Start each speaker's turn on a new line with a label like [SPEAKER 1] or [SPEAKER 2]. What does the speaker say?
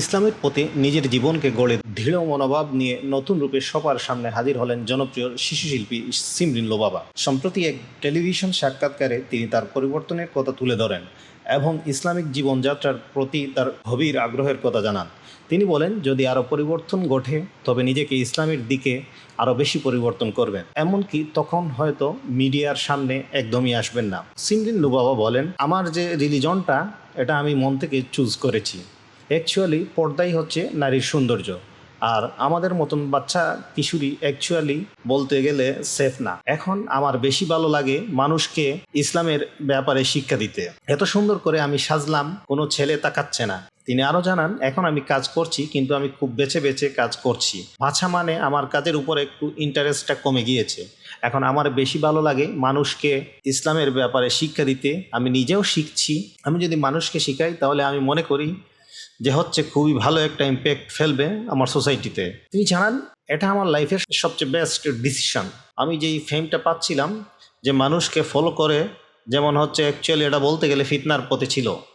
[SPEAKER 1] ইসলামের প্রতি নিজের জীবনকে গড়ে দৃঢ় মনোভাব নিয়ে নতুন রূপে সবার সামনে হাজির হলেন জনপ্রিয় শিশুশিল্পী সিমরিন লোবাবা। সম্প্রতি এক টেলিভিশন সাক্ষাৎকারে তিনি তার পরিবর্তনের কথা তুলে ধরেন এবং ইসলামিক জীবনযাত্রার প্রতি তার গভীর আগ্রহের কথা জানান। তিনি বলেন, যদি আরও পরিবর্তন ঘটে, তবে নিজেকে ইসলামের দিকে আরও বেশি পরিবর্তন করবেন। এমনকি তখন হয়তো মিডিয়ার সামনে একদমই আসবেন না। সিমরিন লুবাবা বলেন, আমার যে রিলিজনটা এটা আমি মন থেকে চুজ করেছি। অ্যাকচুয়ালি পর্দাই হচ্ছে নারীর সৌন্দর্য। আর আমাদের মতন বাচ্চা কিশোরী অ্যাকচুয়ালি বলতে গেলে সেফ না। এখন আমার বেশি ভালো লাগে মানুষকে ইসলামের ব্যাপারে শিক্ষা দিতে। এত সুন্দর করে আমি সাজলাম, কোনো ছেলে তাকাচ্ছে না। তিনি আরও জানান, এখন আমি কাজ করছি, কিন্তু আমি খুব বেছে বেছে কাজ করছি। ভাষা মানে আমার কাজের উপর একটু ইন্টারেস্টটা কমে গিয়েছে। এখন আমার বেশি ভালো লাগে মানুষকে ইসলামের ব্যাপারে শিক্ষা দিতে। আমি নিজেও শিখছি। আমি যদি মানুষকে শিখাই, তাহলে আমি মনে করি যে হচ্ছে খুবই ভালো একটা ইম্প্যাক্ট ফেলবে আমার সোসাইটিতে তিনি জানান এটা আমার লাইফের সবচেয়ে বেস্ট ডিসিশন আমি যেই ফেমটা পাচ্ছিলাম যে মানুষকে ফলো করে যেমন হচ্ছে অ্যাকচুয়ালি এটা বলতে গেলে ফিতনার পথে ছিল।